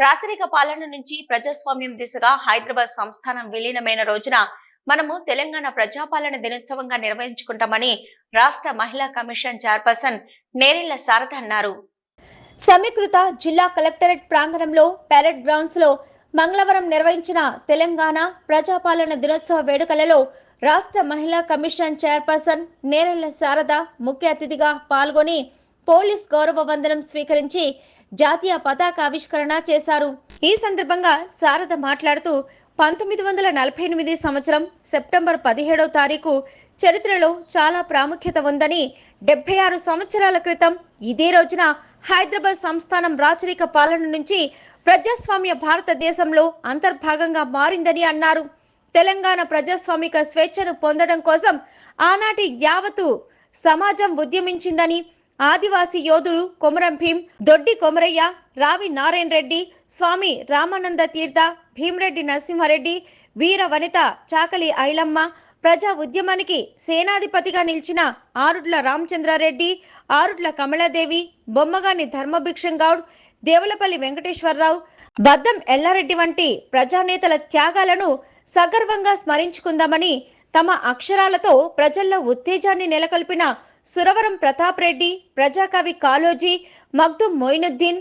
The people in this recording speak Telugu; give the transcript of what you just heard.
రాచరిక పాలన నుంచి ప్రజాస్వామ్యం దిశగా హైదరాబాద్ సంస్థానం విలీనమైన రోజున మనము తెలంగాణ ప్రజాపాలన దినోత్సవంగా నిర్వహించుకుంటామని రాష్ట్ర మహిళా కమిషన్ చైర్పర్సన్ నేరెళ్ళ శారద అన్నారు. సమీకృత జిల్లా కలెక్టరేట్ ప్రాంగణంలో పెరడ్ గ్రౌండ్స్లో మంగళవారం నిర్వహించిన తెలంగాణ ప్రజాపాలన దినోత్సవ వేడుకలలో రాష్ట్ర మహిళా కమిషన్ చైర్పర్సన్ నేరెళ్ళ శారద ముఖ్య అతిథిగా పాల్గొని పోలీస్ గౌరవ వందనం స్వీకరించి జాతీయ పతాక ఆవిష్కరణ చేశారు. ఈ సందర్భంగా శారద మాట్లాడుతూ పంతొమ్మిది వందల నలభై ఎనిమిది సంవత్సరం సెప్టెంబర్ పదిహేడవ తారీఖు చరిత్రలో చాలా ప్రాముఖ్యత ఉందని డెబ్బై ఆరు సంవత్సరాల క్రితం ఇదే రోజున హైదరాబాద్ సంస్థానం రాచరిక పాలన నుంచి ప్రజాస్వామ్య భారతదేశంలో అంతర్భాగంగా మారిందని అన్నారు. తెలంగాణ ప్రజాస్వామిక స్వేచ్ఛను పొందడం కోసం ఆనాటి యావత్తు సమాజం ఉద్యమించిందని ఆదివాసీ యోధుడు కొమరం భీం దొడ్డి కొమరయ్య రావి నారాయణ రెడ్డి స్వామి రామానంద తీర్థ భీమరెడ్డి నరసింహారెడ్డి వీర వనిత చాకలి ఐలమ్మ ప్రజా ఉద్యమానికి సేనాధిపతిగా నిలిచిన ఆరుడ్ల రామచంద్రారెడ్డి ఆరుడ్ల కమలాదేవి బొమ్మగాని ధర్మభిక్షం గౌడ్ దేవులపల్లి వెంకటేశ్వరరావు బద్దం ఎల్లారెడ్డి వంటి ప్రజానేతల త్యాగాలను సగర్వంగా స్మరించుకుందామని తమ అక్షరాలతో ప్రజల్లో ఉత్తేజాన్ని నెలకొల్పిన సురవరం ప్రతాప్ రెడ్డి ప్రజాకవి కాళోజీ మగ్దుం మొయినుద్దీన్